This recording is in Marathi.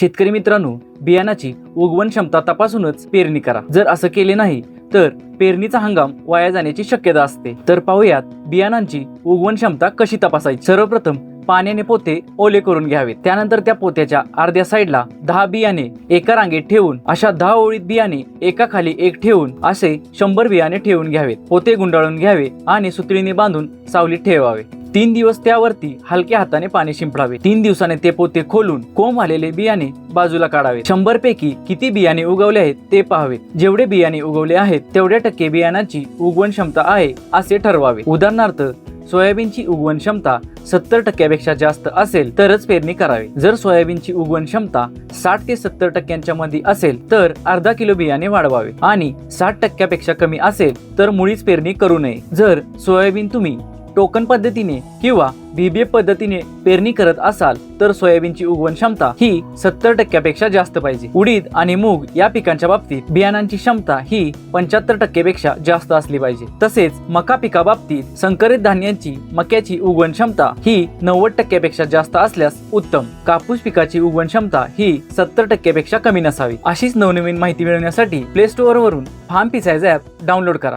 शेतकरी मित्रांनो बियाणाची उगवण क्षमता तपासूनच पेरणी करा. जर असं केले नाही तर पेरणीचा हंगाम वाया जाण्याची शक्यता असते. तर पाहूयात बियाणांची उगवण क्षमता कशी तपासायची? सर्वप्रथम पाण्याने पोते ओले करून घ्यावेत. त्यानंतर त्या पोत्याच्या अर्ध्या साईडला दहा बियाणे एका रांगेत ठेवून अशा दहा ओळीत बियाणे एका खाली एक ठेवून असे शंभर बियाणे ठेवून घ्यावेत. पोते गुंडाळून घ्यावे आणि सुतळीने बांधून सावलीत ठेवावे. तीन दिवस त्यावरती हलक्या हाताने पाणी शिंपडावे. तीन दिवसाने ते पोते खोलून कोंब आलेले बियाणे बाजूला काढावे. शंभर पैकी किती बियाणे उगवले आहेत ते पाहावे. जेवढे बियाणे उगवले आहेत तेवढ्या टक्के बियाणांची उगवण क्षमता आहे असे ठरवावे. उदाहरणार्थ सोयाबीनची उगवण क्षमता सत्तर टक्क्यापेक्षा जास्त असेल तरच पेरणी करावी. जर सोयाबीनची उगवण क्षमता साठ ते सत्तर टक्क्यांच्या मध्ये असेल तर अर्धा किलो बियाणे वाढवावे. आणि साठ टक्क्यापेक्षा कमी असेल तर मुळीच पेरणी करू नये. जर सोयाबीन तुम्ही टोकन पद्धतीने किंवा बीबीए पद्धतीने पेरणी करत असाल तर सोयाबीनची उगवण क्षमता ही सत्तर टक्क्यापेक्षा जास्त पाहिजे. उडीद आणि मूग या पिकांच्या बाबतीत बियाणांची क्षमता ही पंच्याहत्तर टक्केपेक्षा जास्त असली पाहिजे. तसेच मका पिका बाबतीत संकरित धान्यांची मक्याची उगवण क्षमता ही नव्वद टक्क्यापेक्षा जास्त असल्यास उत्तम. कापूस पिकाची उगवण क्षमता ही सत्तर टक्क्यापेक्षा कमी नसावी. अशीच नवनवीन माहिती मिळवण्यासाठी प्ले स्टोअर वरून फार्म पिसायझ ऍप डाउनलोड करा.